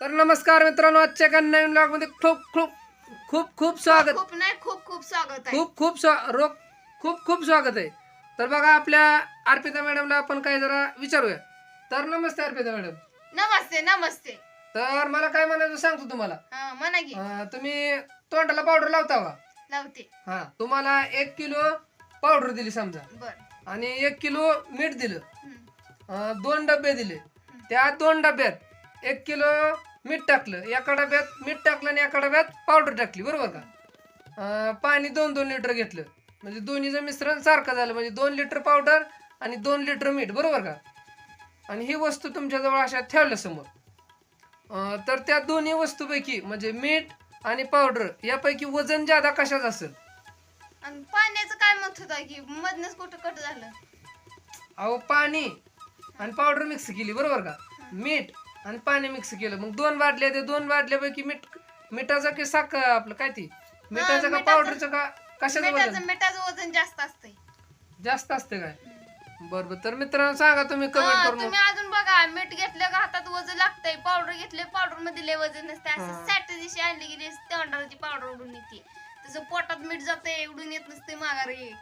तर नमस्कार मित्रांनो आजच्या एका नवीन ब्लॉगमध्ये खूप खूप खूप खूप स्वागत. खूप नाही खूप खूप स्वागत आहे. खूप खूप स्वा खूप खूप स्वागत आहे. तर बघा आपल्या अर्पिता मॅडमला आपण काय जरा विचारूया. तर नमस्ते अर्पिता मॅडम. नमस्ते नमस्ते. तर मला काय म्हणायचं सांगतो तुम्हाला. हा म्हणा की. अं, तुम्ही तोंडाला पावडर लावता का? लावते. हा तुम्हाला एक किलो पावडर दिली समजा. बर. आणि एक किलो मीठ दिलं. हम्म. अं, दोन डबे दिले. त्या दोन डब्यात एक किलो मीठ टाकलं एका डब्यात मीठ टाकलं आणि एका डब्यात पावडर टाकली बरोबर का? अं, पाणी दोन दोन लिटर घेतलं. म्हणजे दोन्हीचं मिश्रण सारखं झालं म्हणजे दोन लिटर पावडर आणि दोन लिटर मीठ बरोबर का? आणि ही वस्तू तुमच्याजवळ अशा ठेवल्या समोर. अं, तर त्या दोन्ही वस्तूपैकी म्हणजे मीठ आणि पावडर यापैकी वजन ज्यादा कशाच असेल? आणि पाण्याचं काय मत होता की मधनच कुठं कट झालं? अहो पाणी आणि पावडर मिक्स केली बरोबर का? मीठ आणि पाणी मिक्स केलं. मग दोन बाटल्या ते दोन बाटल्यापैकी मीठ मिठाचं की साख आपलं काय ती? मिठाचं का मिठाचं- पावडरचं का कशाचं वजन? मिठाचं वजन जास्त असतंय. जास्त असते काय? बरं बरं. तर मित्रांनो सांगा तुम्ही कमेंट हा, करून तुम्ही अजून बघा मीठ घेतलं का हातात वजन लागतंय. पावडर घेतले पावडरमध्ये लय वजन नसते. असं सॅट दिवशी आणली की तोंडाची पावडर उडून येते. तसं पोटात मीठ जातंय उडून येत नसते माघारी.